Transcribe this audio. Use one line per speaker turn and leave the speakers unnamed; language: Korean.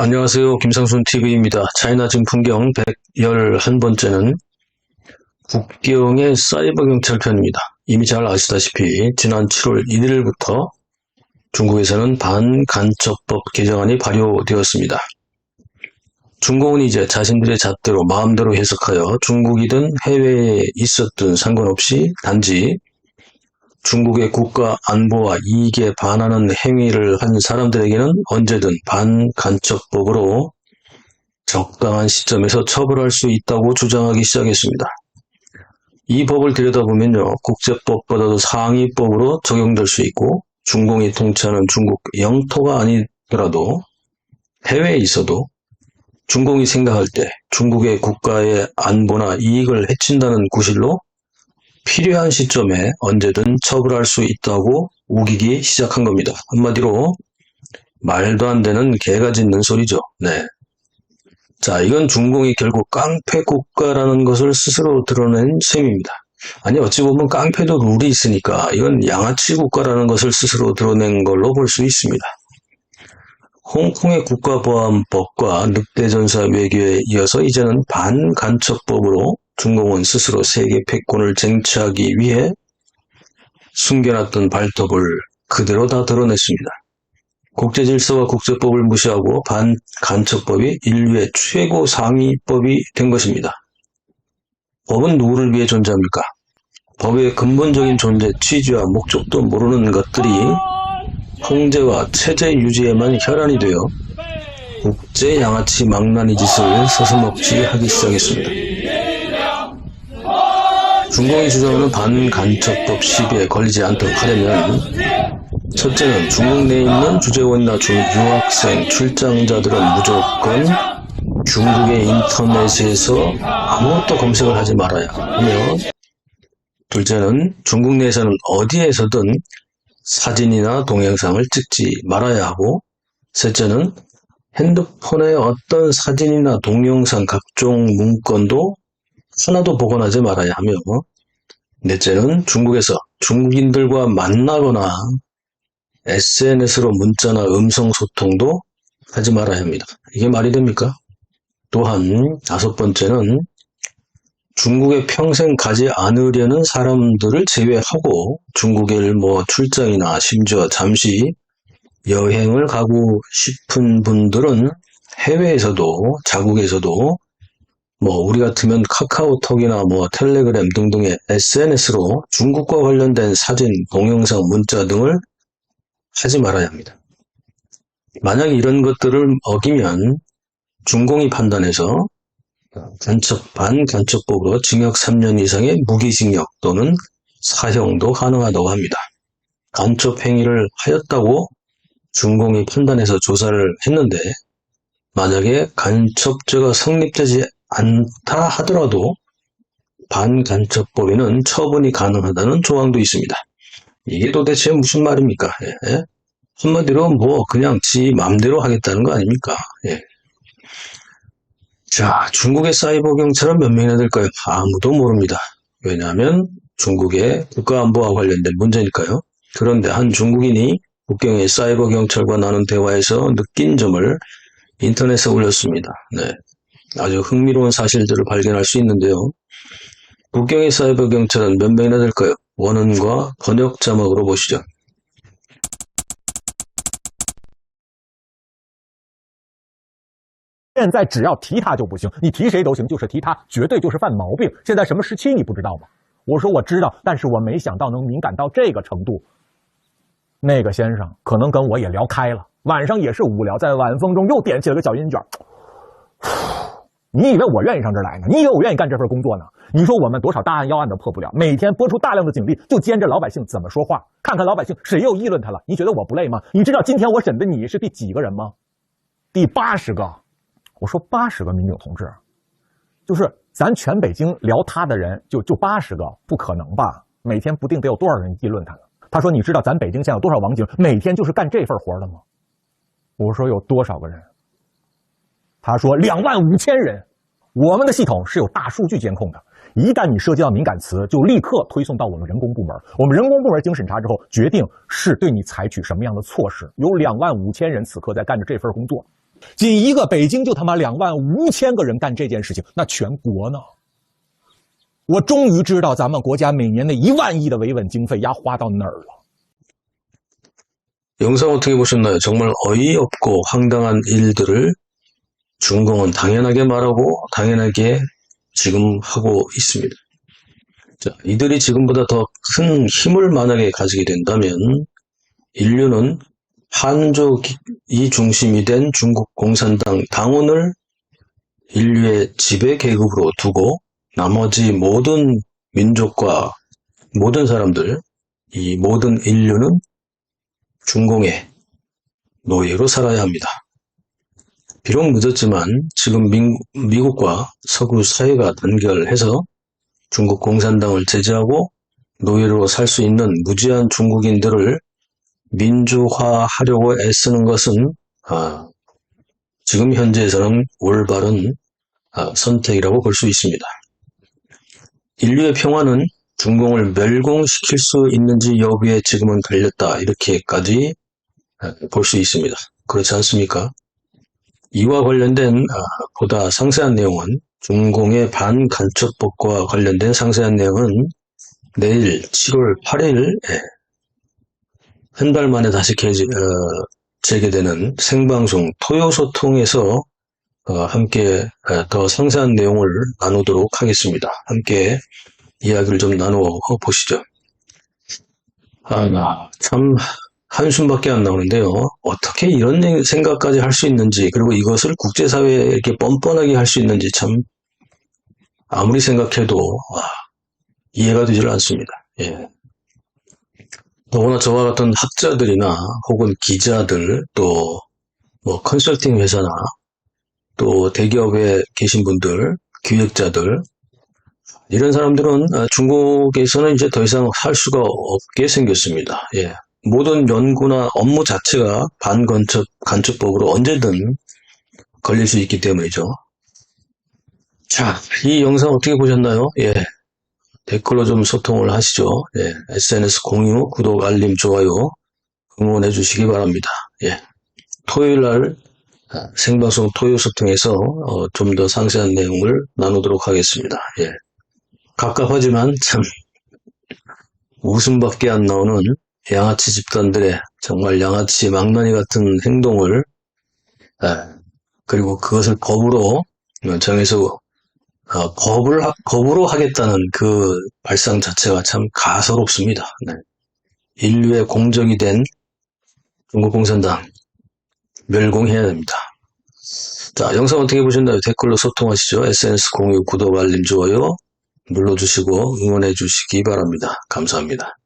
안녕하세요. 김상순 TV입니다. 차이나 진 풍경 111번째는 국경의 사이버 경찰 편입니다. 이미 잘 아시다시피 지난 7월 1일부터 중국에서는 반간첩법 개정안이 발효되었습니다. 중공은 이제 자신들의 잣대로 마음대로 해석하여 중국이든 해외에 있었든 상관없이 단지 중국의 국가 안보와 이익에 반하는 행위를 한 사람들에게는 언제든 반간첩법으로 적당한 시점에서 처벌할 수 있다고 주장하기 시작했습니다. 이 법을 들여다보면요, 국제법보다도 상위법으로 적용될 수 있고, 중공이 통치하는 중국 영토가 아니더라도 해외에 있어도 중공이 생각할 때 중국의 국가의 안보나 이익을 해친다는 구실로 필요한 시점에 언제든 처벌할 수 있다고 우기기 시작한 겁니다. 한마디로 말도 안 되는 개가 짖는 소리죠. 네. 자, 이건 중공이 결국 깡패 국가라는 것을 스스로 드러낸 셈입니다. 아니, 어찌 보면 깡패도 룰이 있으니까 이건 양아치 국가라는 것을 스스로 드러낸 걸로 볼 수 있습니다. 홍콩의 국가보안법과 늑대전사 외교에 이어서 이제는 반간첩법으로 중공은 스스로 세계 패권을 쟁취하기 위해 숨겨놨던 발톱을 그대로 다 드러냈습니다. 국제질서와 국제법을 무시하고 반 간첩법이 인류의 최고 상위법이 된 것입니다. 법은 누구를 위해 존재합니까? 법의 근본적인 존재, 취지와 목적도 모르는 것들이 통제와 체제 유지에만 혈안이 되어 국제 양아치 망나니 짓을 서슴없이 하기 시작했습니다. 중공이 주장하는 반간첩법 시비에 걸리지 않도록 하려면 첫째는 중국 내에 있는 주재원이나 중 유학생, 출장자들은 무조건 중국의 인터넷에서 아무것도 검색을 하지 말아야 하며 둘째는 중국 내에서는 어디에서든 사진이나 동영상을 찍지 말아야 하고 셋째는 핸드폰에 어떤 사진이나 동영상 각종 문건도 하나도 복원하지 말아야 하며 넷째는 중국에서 중국인들과 만나거나 SNS로 문자나 음성 소통도 하지 말아야 합니다. 이게 말이 됩니까? 또한 다섯 번째는 중국에 평생 가지 않으려는 사람들을 제외하고 중국에 뭐 출장이나 심지어 잠시 여행을 가고 싶은 분들은 해외에서도 자국에서도 뭐 우리 같으면 카카오톡이나 뭐 텔레그램 등등의 SNS로 중국과 관련된 사진, 동영상, 문자 등을 하지 말아야 합니다. 만약 이런 것들을 어기면 중공이 판단해서 간첩, 반간첩법으로 징역 3년 이상의 무기징역 또는 사형도 가능하다고 합니다. 간첩 행위를 하였다고 중공이 판단해서 조사를 했는데 만약에 간첩죄가 성립되지 않다 하더라도 반간첩법에는 처분이 가능하다는 조항도 있습니다. 이게 도대체 무슨 말입니까? 예? 한마디로 뭐 그냥 지 맘대로 하겠다는 거 아닙니까? 예. 자, 중국의 사이버 경찰은 몇 명이나 될까요? 아무도 모릅니다. 왜냐하면 중국의 국가안보와 관련된 문제니까요. 그런데 한 중국인이 국경의 사이버 경찰과 나눈 대화에서 느낀 점을 인터넷에 올렸습니다. 네. 아주 흥미로운 사실들을 발견할 수 있는데요. 국경의 사이버 경찰은 몇 명이나 될까요? 원은과 번역 자막으로 보시죠.
现在只要提他就不行，你提谁都行，就是提他绝对就是犯毛病。现在什么时期你不知道吗？我说我知道，但是我没想到能敏感到这个程度。那个先生可能跟我也聊开了，晚上也是无聊，在晚风中又点起了个小烟卷。 你以为我愿意上这儿来呢？你以为我愿意干这份工作呢？你说我们多少大案要案都破不了，每天拨出大量的警力，就监着老百姓怎么说话，看看老百姓谁又议论他了。你觉得我不累吗？你知道今天我审的你是第几个人吗？第八十个。我说八十个民警同志，就是咱全北京聊他的人就就八十个，不可能吧？每天不定得有多少人议论他呢？他说：“你知道咱北京现在有多少网警每天就是干这份活的吗？”我说：“有多少个人？”他说：“两万五千人。”我们的系统是有大数据监控的，一旦你涉及到敏感词，就立刻推送到我们人工部门。我们人工部门经审查之后，决定是对你采取什么样的措施。有两万五千人此刻在干着这份工作。 仅一个北京就他妈两万五千个人干这件事情，那全国呢？我终于知道咱们国家每年那一万亿的维稳经费呀花到哪儿了。
영상 어떻게 보셨나요? 정말 어이없고 황당한 일들을 중공은 당연하게 말하고 당연하게 지금 하고 있습니다. 자, 이들이 지금보다 더 큰 힘을 만약에 가지게 된다면 인류는 한족이 중심이 된 중국 공산당 당원을 인류의 지배 계급으로 두고 나머지 모든 민족과 모든 사람들, 이 모든 인류는 중공의 노예로 살아야 합니다. 비록 늦었지만 지금 민, 미국과 서구 사회가 단결해서 중국 공산당을 제재하고 노예로 살 수 있는 무지한 중국인들을 민주화하려고 애쓰는 것은 아, 지금 현재에서는 올바른 아, 선택이라고 볼 수 있습니다. 인류의 평화는 중공을 멸공시킬 수 있는지 여부에 지금은 달렸다. 이렇게까지 볼 수 있습니다. 그렇지 않습니까? 이와 관련된 아, 보다 상세한 내용은 중공의 반간첩법과 관련된 상세한 내용은 내일 7월 8일 한 달 만에 다시 개재, 어, 재개되는 생방송 토요소통에서 어, 함께 어, 더 상세한 내용을 나누도록 하겠습니다. 함께 이야기를 좀 나누어 보시죠. 아, 참 한숨밖에 안 나오는데요. 어떻게 이런 생각까지 할 수 있는지, 그리고 이것을 국제사회에 이렇게 뻔뻔하게 할 수 있는지 참 아무리 생각해도 와, 이해가 되질 않습니다. 예. 더구나 저와 같은 학자들이나 혹은 기자들 또 뭐 컨설팅 회사나 또 대기업에 계신 분들, 기획자들 이런 사람들은 아, 중국에서는 이제 더 이상 할 수가 없게 생겼습니다. 예. 모든 연구나 업무 자체가 반간첩 간첩법으로 언제든 걸릴 수 있기 때문이죠. 자, 이 영상 어떻게 보셨나요? 예. 댓글로 좀 소통을 하시죠. 예. SNS 공유, 구독, 알림, 좋아요 응원해 주시기 바랍니다. 예. 토요일 날 아, 생방송 토요 소통에서 어, 좀 더 상세한 내용을 나누도록 하겠습니다. 예. 갑갑하지만 참 웃음밖에 안 나오는 양아치 집단들의 정말 양아치 망나니 같은 행동을 예, 그리고 그것을 법으로 정해서 어, 법을 하- 법으로 하겠다는 그 발상 자체가 참 가소롭습니다. 네. 인류의 공적이 된 중국 공산당 멸공해야 됩니다. 자, 영상 어떻게 보셨나요? 댓글로 소통하시죠. SNS 공유, 구독, 알림, 좋아요 눌러주시고 응원해 주시기 바랍니다. 감사합니다.